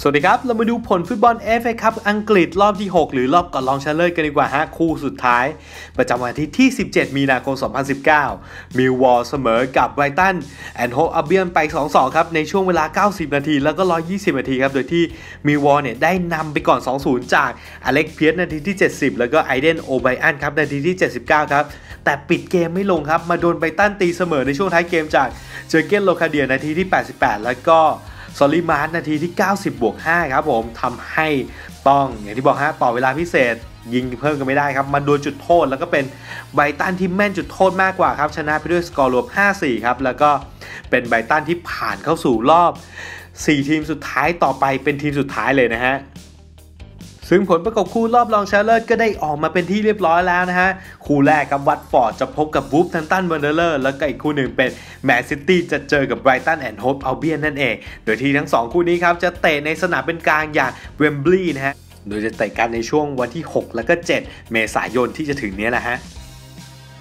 สวัสดีครับ เรามาดูผลฟุตบอลเอฟเอคัพอังกฤษรอบที่ 6 หรือรอบก่อนรองชนะเลิศกันดีกว่าฮะคู่สุดท้าย ประจำวันทิตย์ที่ 17 มีนาคม 2019 มิลวอลเสมอกับไบรตันแอนโฮอับเบียนไป 2-2 ครับในช่วงเวลา 90 นาที แล้วก็ 120 นาทีครับ โดยที่มิลวอลเนี่ยได้นำไปก่อน 2-0 จากอเล็กเพียสนาทีที่ 70 แล้วก็ไอเดนโอไบอันครับนาทีที่ 79 ครับ แต่ปิดเกมไม่ลงครับมาโดนไบรตันตีเสมอในช่วงท้ายเกมจากเจอเกนโลคาเดียนาทีที่ 88 แล้วก็ ซอลิมาร์นาทีที่ 90 บวก 5 ครับผมทำให้ต้องอย่างที่บอกฮะต่อเวลาพิเศษยิงเพิ่มกันไม่ได้ครับมันโดนจุดโทษ แล้วก็เป็นไบตันที่แม่นจุดโทษมากกว่าครับ ชนะไปด้วยสกอร์รวม 5-4 ครับ แล้วก็เป็นไบตันที่ผ่านเข้าสู่รอบ 4 ทีมสุดท้ายต่อไปเป็นทีมสุดท้ายเลยนะฮะ ซึ่งผลประกบคู่รอบรองชนะเลิศก็ได้ออกมาเป็นที่เรียบร้อยแล้วนะฮะ คู่แรกกับวัตฟอร์ดจะพบกับวูฟทันตันเบอร์เดอร์ แล้วก็อีกคู่หนึ่งเป็นแมนซิตี้จะเจอกับไบรตันแอนด์โฮปอัลเบียนนั่นเอง โดยที่ทั้ง 2 คู่นี้ครับ จะเตะในสนามเป็นกลางอย่างเวมบลีย์นะฮะ โดยจะเตะกันในช่วงวันที่ 6 แล้วก็ 7 เมษายนที่จะถึงนี้แหละฮะ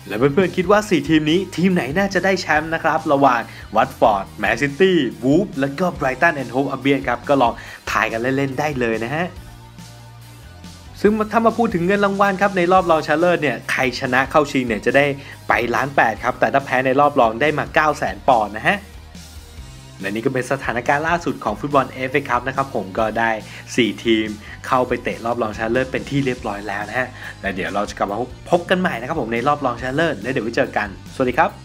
และเพื่อนๆคิดว่า 4 ทีมนี้ทีมไหนน่าจะได้แชมป์นะครับ ระหว่างวัตฟอร์ดแมนซิตี้วูฟแล้วก็ไบรตันแอนด์โฮปอัลเบียนครับ ก็ลองทายกันเล่นๆได้เลยนะฮะ ซึ่งถ้ามาพูดถึงเงินรางวัลครับในรอบรองชนะเลิศเนี่ยใครชนะเข้าชิงเนี่ยจะได้ไปล้านแปดครับ แต่ถ้าแพ้ในรอบรองได้มา 9 0 0 0 0 0ปอนด์นะฮะและนี่ก็เป็นสถานการณ์ล่าสุดของฟุตบอลเอฟเอคัพนะครับผมก็ได้ 4 ทีมเข้าไปเตะรอบรองชนะเลิศเป็นที่เรียบร้อยแล้วนะฮะและเดี๋ยวเราจะกลับมาพบกันใหม่นะครับผมในรอบรองชนะเลิศแล้วเดี๋ยวไว้เจอกัน สวัสดีครับ